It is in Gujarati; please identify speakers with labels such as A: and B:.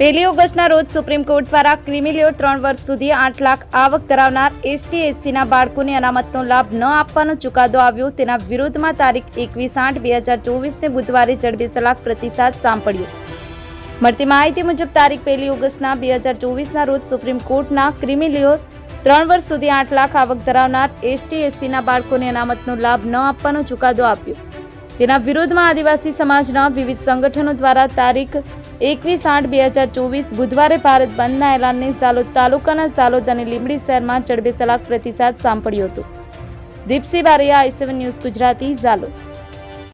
A: પહેલી ઓગસ્ટના રોજ સુપ્રીમ કોર્ટ દ્વારા ક્રિમિલિયો ત્રણ વર્ષ સુધી આઠ લાખ આવક ધરાવનાર એસટી એસસીના બાળકોને અનામતનો લાભ ન આપવાનો ચુકાદો આવ્યો. તેના વિરોધમાં તારીખ એકવીસ આઠ બે હજાર ચોવીસને બુધવારે જડબે સલાક પ્રતિસાદ સાંપડ્યો. મળતી માહિતી મુજબ, તારીખ પહેલી ઓગસ્ટના બે હજાર ચોવીસના રોજ સુપ્રીમ કોર્ટના ક્રિમિલિયો ત્રણ વર્ષ સુધી આઠ લાખ આવક ધરાવનાર એસટી એસસીના બાળકોને અનામતનો લાભ ન આપવાનો ચુકાદો આપ્યો. તેના વિરોધમાં આદિવાસી સમાજના વિવિધ સંગઠનો દ્વારા તારીખ એકવીસ આઠ બે હજાર ચોવીસ બુધવારે ભારત બંધના એલાનને સાલોદ તાલુકાના સાલોદ અને લીંબડી શહેરમાં ચડબે સલાક પ્રતિસાદ સાંપડ્યો હતો. Dipsi Baraiya I seven news Gujarati Zalod.